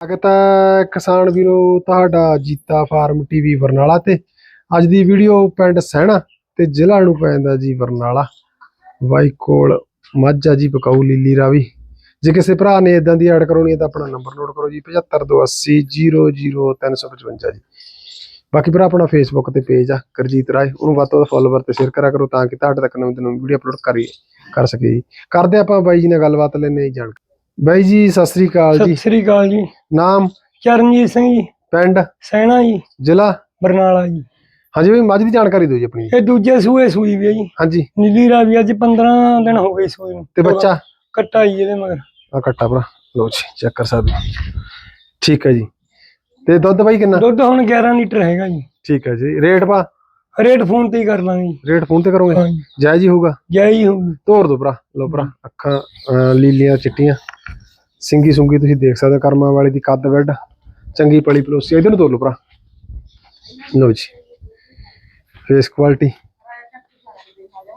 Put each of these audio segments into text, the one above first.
ਸਵਾਗਤ ਹੈ ਕਿਸਾਨ ਵੀਰੋ ਤੁਹਾਡਾ ਜੀਤਾ ਫਾਰਮ ਟੀਵੀ ਬਰਨਾਲਾ ਤੇ। ਅੱਜ ਦੀ ਵੀਡੀਓ ਪਿੰਡ ਸਹਿਣਾ ਤੇ ਜ਼ਿਲ੍ਹਾ ਨੂੰ ਪੈਂਦਾ ਜੀ ਬਰਨਾਲਾ। ਬਾਈ ਕੋਲ ਮੱਝ ਆ ਜੀ ਬਕਾਊ ਲੀਲੀ ਰਾਵੀ। ਜੇ ਕਿਸੇ ਭਰਾ ਨੇ ਇਦਾਂ ਦੀ ਐਡ ਕਰਾਉਣੀ ਹੈ ਤਾਂ ਆਪਣਾ ਨੰਬਰ ਨੋਟ ਕਰੋ ਜੀ 7528000355 ਜੀ। ਬਾਕੀ ਭਰਾ ਆਪਣਾ ਫੇਸਬੁੱਕ ਤੇ ਪੇਜ ਆ ਕਰਜੀਤ ਰਾਏ, ਉਹਨੂੰ ਵੱਧ ਤੋਂ ਵੱਧ ਫੋਲੋਵਰ ਤੇ ਸ਼ੇਅਰ ਕਰਾ ਕਰੋ ਤਾਂ ਕਿ ਤੁਹਾਡੇ ਤੱਕ ਨਵੀਂ ਤੋਂ ਨਵੀਂ ਵੀਡੀਓ ਅਪਲੋਡ ਕਰੀਏ ਕਰ ਸਕੀਏ ਜੀ। ਕਰਦੇ ਆਪਾਂ ਬਾਈ ਜੀ ਨਾਲ ਗੱਲਬਾਤ ਲੈਣੇ ਜਾਣ ਬਾਈ ਜੀ ਸਤਿ ਸ੍ਰੀ ਅਕਾਲ ਸਤਿ ਜੀ ਸ੍ਰੀ ਅਕਾਲ ਜੀ। ਨਾਮ? ਚਰਨਜੀਤ ਸਿੰਘ ਜੀ। ਪਿੰਡ? ਸੈਣਾ ਜੀ। ਜ਼ਿਲ੍ਹਾ? ਬਰਨਾਲਾ ਜੀ। ਹਾਂਜੀ ਬਈ ਮੱਝ ਦੀ ਜਾਣਕਾਰੀ ਦਿਓ ਜੀ ਆਪਣੀ। ਇਹ ਦੂਜੇ ਸੂਏ ਸੂਈ ਵੀ ਹੈ ਜੀ। ਹਾਂਜੀ। ਨੀਲੀ ਰਾਵੀ ਅੱਜ 15 ਦਿਨ ਹੋ ਗਏ ਸੂਈ ਨੂੰ। ਤੇ ਬੱਚਾ? ਕੱਟਾ ਜੀ ਇਹਦੇ ਮਗਰ। ਆ ਕੱਟਾ ਭਰਾ। ਲਓ ਜੀ ਚੈੱਕ ਕਰ ਸਕਦੇ। ਠੀਕ ਹੈ ਜੀ। ਤੇ ਦੁੱਧ ਬਾਈ ਕਿੰਨਾ? ਦੁੱਧ ਹੁਣ 11 ਲੀਟਰ ਹੈਗਾ ਜੀ। ਠੀਕ ਹੈ ਜੀ। ਰੇਟ ਪਾ ਰੇਟ ਫੋਨ ਤੇ ਹੀ ਕਰ ਲਾਂਗੇ ਜੀ। ਰੇਟ ਫੋਨ ਤੇ ਕਰੋਗੇ? ਜਾਇਜ਼ ਹੀ ਹੋਊਗਾ? ਜੈ ਹੀ ਹੋਊਗੀ। ਤੋਰ ਦੋ ਭਰਾ। ਲਓ ਭਰਾ ਅੱਖਾਂ ਲੀਲੀਆਂ ਚਿੱਟੀਆਂ। ਸਿੰਗੀ ਸੁੰਗੀ ਤੁਸੀਂ ਦੇਖ ਸਕਦੇ ਹੋ, ਕਰਮਾਂ ਵਾਲੀ ਦੀ ਕੱਦ ਵੱਡ ਚੰਗੀ ਪਲੀ ਪਲੋਸੀ ਇਧਰ ਨੂੰ ਤੋਰ ਭਰਾ। ਲਓ ਜੀ। ਫੇਸ ਕੁਆਲਿਟੀ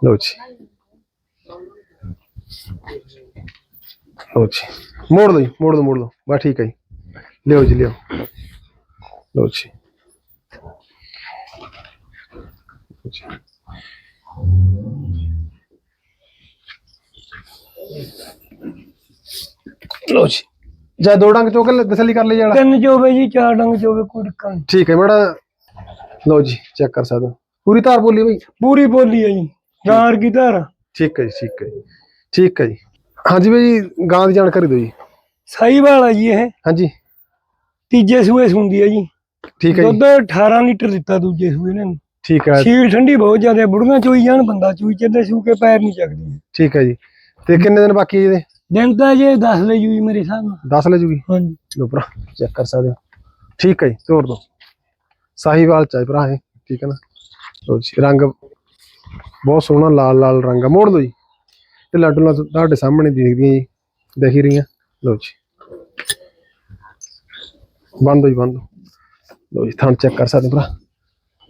ਲਓ ਜੀ। ਲਓ ਜੀ। ਮੋੜ ਦੋ ਜੀ, ਮੋੜ ਦੋ ਮੋੜ ਦੋ। ਬਸ ਠੀਕ ਹੈ ਜੀ। ਲਿਓ ਜੀ, ਲਿਓ। ਲਓ ਜੀ। ਲਓ ਜੀ। ਜੀ ਜਾਂ ਦੋ ਡੰਗ ਚੋਕ ਤਸੱਲੀ ਕਰ ਲਈ ਜਾਲਾ ਤਿੰਨ ਚੋਵੇ ਜੀ ਚਾਰ ਡੰਗ ਚੋਵੇ ਕੋਈ ਡਿੱਕਾ ਨਹੀਂ। ਠੀਕ ਹੈ ਮੈਡਾ ਲਓ ਜੀ ਚੈੱਕ ਕਰ ਸਕਦੇ ਪੂਰੀ ਧਾਰ ਬੋਲੀ ਬਈ। ਪੂਰੀ ਬੋਲੀ ਹੈ ਜੀ ਗਾਰ ਕੀ ਧਾਰ? ਠੀਕ ਹੈ ਜੀ ਠੀਕ ਹੈ ਜੀ ਠੀਕ ਹੈ ਜੀ। ਹਾਂਜੀ ਬਈ ਗਾਂ ਦੀ ਜਾਣਕਾਰੀ ਦਿਓ ਜੀ। ਸਹੀ ਵਾਲਾ ਜੀ ਇਹ। ਹਾਂਜੀ। ਤੀਜੇ ਸੂਏ ਸੁੰਦੀ ਹੈ ਜੀ। ਠੀਕ ਹੈ ਜੀ। ਦੁੱਧ 18 ਲੀਟਰ ਦਿੱਤਾ ਦੂਜੇ ਸੂਏ ਨੇ। ਠੀਕ ਹੈ। ਸੀਲ ਠੰਡੀ ਬਹੁਤ ਜ਼ਿਆਦਾ ਬੁੜੀਆਂ ਚੋਈ ਜਾਣ ਬੰਦਾ ਚੋਈ ਚੱਲੇ ਸੂ ਕੇ ਪੈਰ ਨਹੀਂ ਚੱਕਦੀ। ਠੀਕ ਹੈ ਜੀ। ਤੇ ਕਿੰਨੇ ਦਿਨ ਬਾਕੀ ਹੈ ਇਹਦੇ? ਦਿਨ ਤਾਂ ਜੇ ਦੱਸ ਲੈ ਜੂਈ ਮੇਰੇ ਹਿਸਾਬ ਨਾਲ। 10 ਲੈ ਜੂਗੀ? ਹਾਂਜੀ। ਲਓ ਭਰਾ ਚੈੱਕ ਕਰ ਸਕਦੇ ਹੋ। ਠੀਕ ਹੈ ਜੀ ਤੋੜ ਦੋ। ਸਾਹੀਵਾਲ ਚਾਹੀ ਭਰਾ ਇਹ ਠੀਕ ਹੈ ਨਾ? ਲਓ ਜੀ ਰੰਗ ਬਹੁਤ ਸੋਹਣਾ ਲਾਲ ਲਾਲ ਰੰਗ ਆ। ਮੋੜ ਦੋ ਜੀ। ਤੇ ਲੱਡੂ ਨਾਲ ਤੁਹਾਡੇ ਸਾਹਮਣੇ ਦਿਖਦੀਆਂ ਜੀ ਦਿਖ ਹੀ ਰਹੀਆਂ। ਲਓ ਜੀ। ਬੰਦ ਹੋ ਜੀ ਬੰਦ ਲਓ ਜੀ ਥਣ ਚੈੱਕ ਕਰ ਸਕਦੇ ਭਰਾ।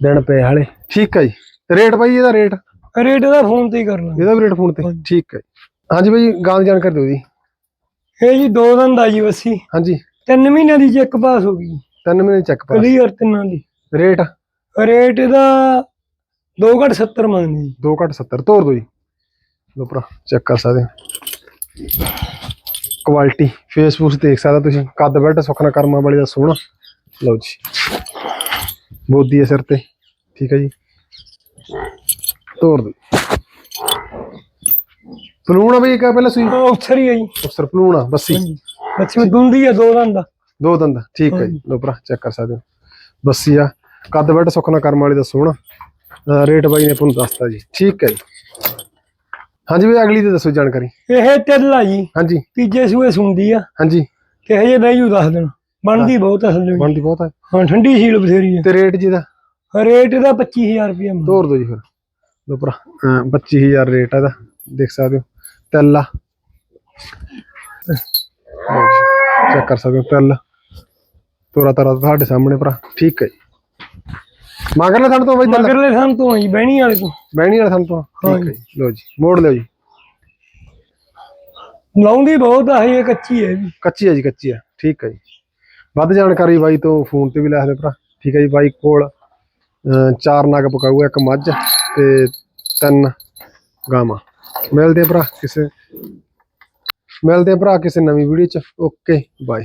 ਦਿਨ ਪਏ ਹਾਲੇ। ਠੀਕ ਹੈ ਜੀ। ਰੇਟ ਭਾਈ ਇਹਦਾ ਰੇਟ? ਰੇਟ ਦਾ ਫੋਨ ਤੇ ਹੀ ਕਰ ਲਾਂਗੇ ਇਹਦਾ ਵੀ ਰੇਟ ਫੋਨ ਤੇ। ਠੀਕ ਹੈ ਜੀ। ਹਾਂਜੀ ਭਾਈ ਗਾਂ ਦੀ ਜਾਣਕਾਰੀ ਦਿਓ ਜੀ। ਇਹ ਜੀ ਦੋ ਦਿਨ ਦਾ ਜੀ ਵਸੀ ਹਾਂਜੀ। ਤਿੰਨ ਮਹੀਨਿਆਂ ਦੀ ਚੈੱਕ ਪਾਸ ਹੋ ਗਈ। ਤਿੰਨ ਮਹੀਨੇ ਚੈੱਕ ਪਾਸ। ਕਲੀਅਰ ਤਿੰਨਾਂ ਦੀ। ਰੇਟ? ਰੇਟ ਇਹਦਾ 2 ਘੱਟ 70 ਮੰਗਦੇ ਜੀ। 2 ਘੱਟ 70 ਤੋਰ ਦੋ ਜੀ। ਲੋ ਭਰਾ ਚੈੱਕ ਕਰ ਸਕਦੇ ਹੋ। ਕੁਆਲਿਟੀ ਫੇਸਬੁੱਕ ਦੇਖ ਸਕਦੇ ਤੁਸੀਂ। ਕੱਦ ਬੈਡ ਸੁਖਨਾ ਕਰਮਾਂ ਵਾਲੀ ਦਾ ਸੋਹਣਾ। ਲਓ ਜੀ। ਬੋਦੀ ਹੈ ਸਿਰ ਤੇ। ਠੀਕ ਹੈ ਜੀ। ਤੋਰ ਦੋ ਪਲੂਣ ਆ ਬਈ ਕਾ ਪਹਿਲਾਂ ਸੂਈ? ਉਹ ਅਫਸਰ ਹੀ ਹੈ ਜੀ ਅਫਸਰ ਪਲੂਣ ਆ ਬੱਸੀ। ਬੱਚੇ ਵਿੱਚ ਦੁੰਦੀ ਹੈ ਦੋ ਦਿਨ ਦਾ ਦੰਦ ਠੀਕ ਹੈ ਜੀ। ਲੋ ਭਰਾ ਚੈੱਕ ਕਰ ਸਕਦੇ ਹੋ। ਬੱਸੀ ਆ। ਕੱਦ ਬੈਡ ਸੁਖਨਾ ਕਰਮ ਵਾਲੀ ਦਾ ਸੋਹਣਾ। ਰੇਟ ਬਾਈ ਨੇ ਤੁਹਾਨੂੰ ਦੱਸਤਾ ਜੀ। ਠੀਕ ਹੈ ਜੀ। ਹਾਂਜੀ ਵੀ ਅਗਲੀ ਤੇ ਦੱਸੋ ਜਾਣਕਾਰੀ। ਇਹ ਆ ਜੀ। ਹਾਂਜੀ। ਤੀਜੇ ਸੂਏ ਸੁਣਦੀ ਆ। ਹਾਂਜੀ। ਤੇ ਹਜੇ ਬਹਿ ਜੂ ਦੱਸ ਦੇਣ। ਬਣਦੀ ਬਹੁਤ ਅਸਲ ਵਿੱਚ। ਬਣਦੀ ਬਹੁਤ ਹੈ ਹਾਂ ਠੰਡੀ ਸੀਲ ਬਥੇਰੀ ਹੈ ਤੇ ਰੇਟ ਜੀ ਦਾ ਰੇਟ ਇਹਦਾ 25000 ਰੁਪਏ ਤੋਰ ਦੋ ਜੀ ਫਿਰ। ਲੋ ਭਰਾ ਅਹ 25000 ਰੇਟ ਆ ਇਹਦਾ। ਦੇਖ ਸਕਦੇ ਹੋ। ਤਿੱਲ। ਚੈੱਕ ਕਰ ਸਕਦੇ ਹੋ ਤਿੱਲ। ਤੋਰਾ ਤਰਾ ਤੁਹਾਡੇ ਸਾਹਮਣੇ ਭਰਾ ਠੀਕ ਹੈ ਜੀ। ਮਗਰਲੇ ਥਣ ਤੋਂ ਬਈ ਤਿੱਲ। ਮਗਰਲੇ ਥਾਂ ਤੋਂ ਜੀ ਬਹਿਣੀ ਵਾਲੇ ਤੋਂ। ਬਹਿਣੀ ਵਾਲੇ ਥਣ ਤੋਂ ਠੀਕ ਹੈ ਜੀ। ਲੋ ਜੀ ਮੋੜ ਲਿਓ ਜੀ। ਲਾਉਂਦੀ ਬਹੁਤ ਆ ਇਹ ਕੱਚੀ ਹੈ ਜੀ। ਕੱਚੀ ਹੈ ਜੀ ਕੱਚੀ ਹੈ ਠੀਕ ਹੈ ਜੀ। ਵੱਧ ਜਾਣਕਾਰੀ ਬਾਈ ਤੋਂ ਫੋਨ ਤੇ ਵੀ ਲੈ ਸਕਦੇ ਭਰਾ ਠੀਕ ਹੈ ਜੀ। ਬਾਈ ਕੋਲ ਚਾਰ ਨਗ ਪਕਾਊਗਾ ਇੱਕ ਮੱਝ ਤੇ ਤਿੰਨ ਗਾਵਾਂ। ਮਿਲਦੇ ਆ ਭਰਾ ਕਿਸੇ ਮਿਲਦੇ ਆ ਭਰਾ ਕਿਸੇ ਨਵੀਂ ਵੀਡੀਓ ਚ। Okay bye